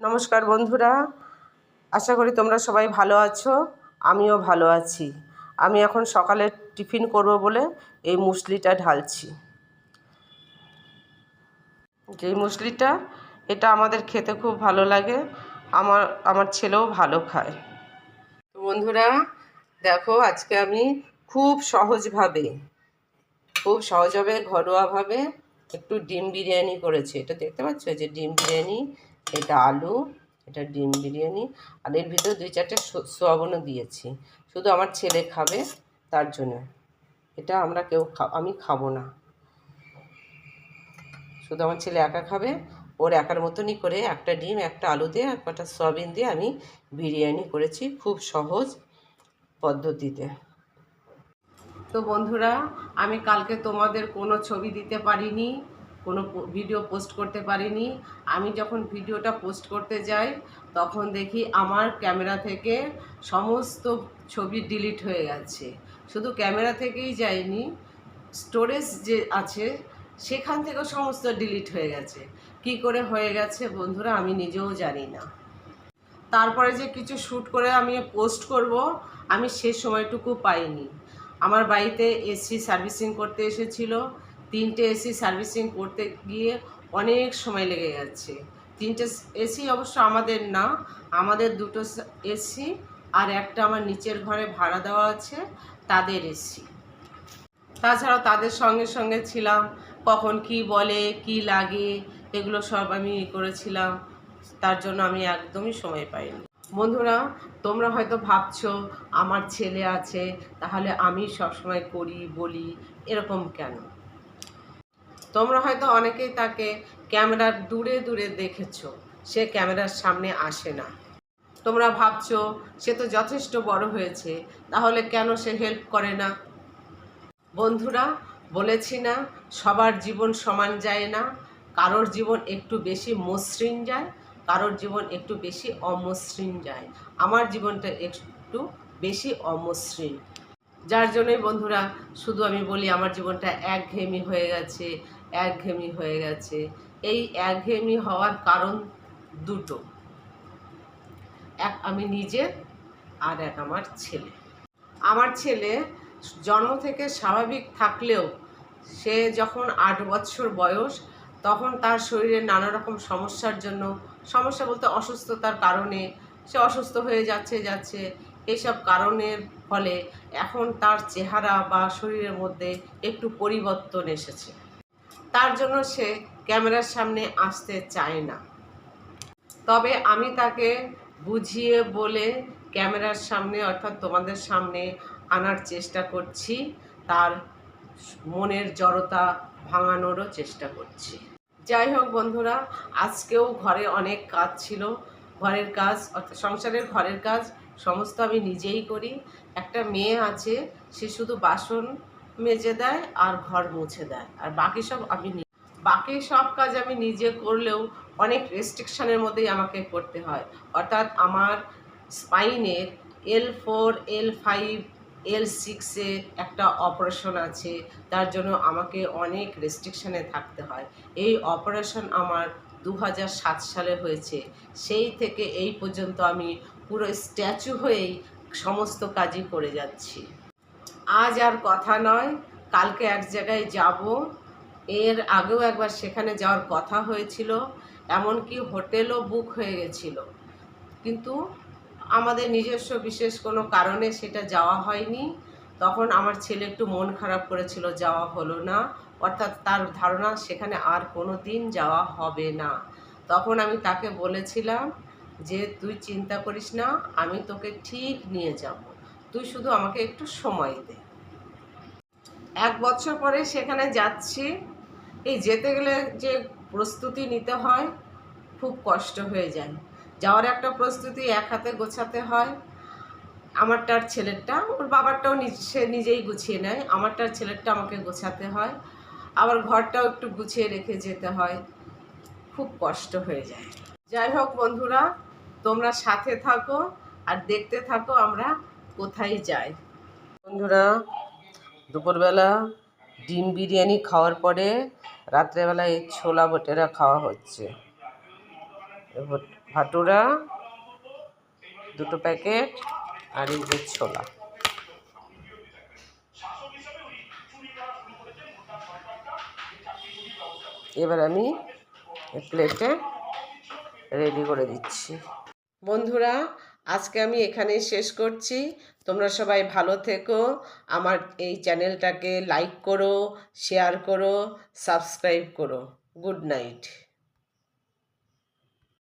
নমস্কার বন্ধুরা। আশা করি তোমরা সবাই ভালো আছো, আমিও ভালো আছি। আমি এখন সকালে টিফিন করব বলে এই মুসলিটা ঢালছি। যেই মুসলিটা, এটা আমাদের খেতে খুব ভালো লাগে, আমার আমার ছেলেও ভালো খায়। তো বন্ধুরা, দেখো আজকে আমি খুব সহজভাবে খুব সহজভাবে, ঘরোয়াভাবে একটু ডিম বিরিয়ানি করেছি। এটা দেখতে পাচ্ছ? যে ডিম বিরিয়ানি এটা আলু, এটা ডিম বিরিয়ানি, আর এর ভিতরে দুই চারটে সোয়াবিনও দিয়েছি। শুধু আমার ছেলে খাবে তার জন্য। এটা আমরা কেউ আমি খাব না। শুধু আমার ছেলে একা খাবে, ওর একার মতনই করে একটা ডিম, একটা আলু দিয়ে, আর কটা সয়াবিন দিয়ে আমি বিরিয়ানি করেছি খুব সহজ পদ্ধতিতে। তো বন্ধুরা, আমি কালকে তোমাদের কোনো ছবি দিতে পারিনি। কোনো ভিডিও পোস্ট করতে পারিনি। আমি যখন ভিডিওটা পোস্ট করতে যাই, তখন দেখি আমার ক্যামেরা থেকে সমস্ত ছবি ডিলিট হয়ে গেছে। শুধু ক্যামেরা থেকেই যায়নি স্টোরেজ যে আছে, সেখান থেকেও সমস্ত ডিলিট হয়ে গেছে। কি করে হয়ে গেছে বন্ধুরা, আমি নিজেও জানি না। তারপরে যে কিছু শ্যুট করে আমি পোস্ট করব, আমি সে সময়টুকু পাইনি। আমার বাড়িতে এসি সার্ভিসিং করতে এসেছিল তিনটে এসি সার্ভিসিং করতে গিয়ে অনেক সময় লেগে যাচ্ছে। তিনটে এসি অবশ্য আমাদের না, আমাদের দুটো এসি আর একটা আমার নিচের ঘরে ভাড়া দেওয়া আছে, তাদের এসি। তাছাড়াও তাদের সঙ্গে সঙ্গে ছিলাম, কখন কি বলে, কি লাগে, এগুলো সব আমি করেছিলাম, তার জন্য আমি একদমই সময় পাইনি। বন্ধুরা, তোমরা হয়তো ভাবছ, আমার ছেলে আছে, তাহলে আমি সবসময় করি, বলি, এরকম কেন? তোমরা হয়তো অনেকেই তাকে ক্যামেরার দূরে দূরে দেখেছ। সে ক্যামেরার সামনে আসে না। তোমরা ভাবছ, সে তো যথেষ্ট বড় হয়েছে, তাহলে কেন সে হেল্প করে না? বন্ধুরা, বলেছি না, সবার জীবন সমান যায় না। কারোর জীবন একটু বেশি মসৃণ যায়, কারোর জীবন একটু বেশি অমসৃণ যায়। আমার জীবনটা একটু বেশি অমসৃণ। যার জন্যই বন্ধুরা, শুধু আমি বলি আমার জীবনটা একঘেয়েমি হয়ে গেছে, একঘেয়েমি হয়ে গেছে। এই একঘেয়েমি হওয়ার কারণ দুটো। এক আমি নিজে আর এক আমার ছেলে। আমার ছেলে জন্ম থেকে স্বাভাবিক থাকলেও সে যখন আট বছর বয়স, তখন তার শরীরে নানা রকম সমস্যার জন্য, সমস্যা বলতে অসুস্থতার কারণে সে অসুস্থ হয়ে যাচ্ছে যাচ্ছে। এইসব কারণের ফলে এখন তার চেহারা বা শরীরের মধ্যে একটু পরিবর্তন এসেছে। তার জন্য সে ক্যামেরার সামনে আসতে চায় না। তবে আমি তাকে বুঝিয়ে বলে ক্যামেরার সামনে অর্থাৎ তোমাদের সামনে আনার চেষ্টা করছি। তার মনের জড়তা ভাঙানোরও চেষ্টা করছি। যাই হোক বন্ধুরা, আজকেও ঘরে অনেক কাজ ছিল। ঘরের কাজ অর্থাৎ সংসারের ঘরের কাজ সমস্ত আমি নিজেই করি। একটা মেয়ে আছে, সে শুধু বাসন মেজে দেয় আর ঘর মুছে দেয়। আর বাকি সব আমি বাকি সব কাজ আমি নিজে করলেও অনেক রেস্ট্রিকশানের মধ্যেই আমাকে করতে হয়। অর্থাৎ আমার স্পাইনের এল ফোর এল ফাইভ এল সিক্সে একটা অপারেশন আছে, তার জন্য আমাকে অনেক রেস্ট্রিকশানে থাকতে হয়। এই অপারেশন আমার দু সালে হয়েছে। সেই থেকে এই পর্যন্ত আমি পুরো স্ট্যাচু হয়েই সমস্ত কাজই করে যাচ্ছি। আজ আর কথা নয়, কালকে এক জায়গায় যাব। এর আগেও একবার সেখানে যাওয়ার কথা হয়েছিল, এমনকি হোটেলও বুক হয়ে গেছিল। কিন্তু আমাদের নিজস্ব বিশেষ কোনো কারণে সেটা যাওয়া হয়নি। তখন আমার ছেলে একটু মন খারাপ করেছিল, যাওয়া হলো না। অর্থাৎ তার ধারণা সেখানে আর কোনো দিন যাওয়া হবে না। তখন আমি তাকে বলেছিলাম যে, তুই চিন্তা করিস না, আমি তোকে ঠিক নিয়ে যাব। তুই শুধু আমাকে একটু সময় দে। এক বছর পরে সেখানে যাচ্ছি। এই যেতে গেলে যে প্রস্তুতি নিতে হয়, খুব কষ্ট হয়ে যায়। যাওয়ার একটা প্রস্তুতি এক হাতে গোছাতে হয়। আমারটার ছেলেরটা, ওর বাবারটাও সে নিজেই গুছিয়ে নেয়। আমারটার ছেলেরটা আমাকে গোছাতে হয়। আবার ঘরটাও একটু গুছিয়ে রেখে যেতে হয়। খুব কষ্ট হয়ে যায়। যাই হোক বন্ধুরা, তোমরা সাথে থাকো আর দেখতে থাকো আমরা কোথায় যাই। বন্ধুরা, দুপুরবেলা ডিম বিরিয়ানি খাওয়ার পরে রাত্রেবেলা এই ছোলা বটেরা খাওয়া হচ্ছে। ভাটুরা, দুটো প্যাকেট আর এই যে ছোলা। এবার আমি প্লেটে রেডি করে দিচ্ছি। বন্ধুরা, আজকে আমি এখানেই শেষ করছি। তোমরা সবাই ভালো থেকো। আমার এই চ্যানেলটাকে লাইক করো শেয়ার করো সাবস্ক্রাইব করো। Good night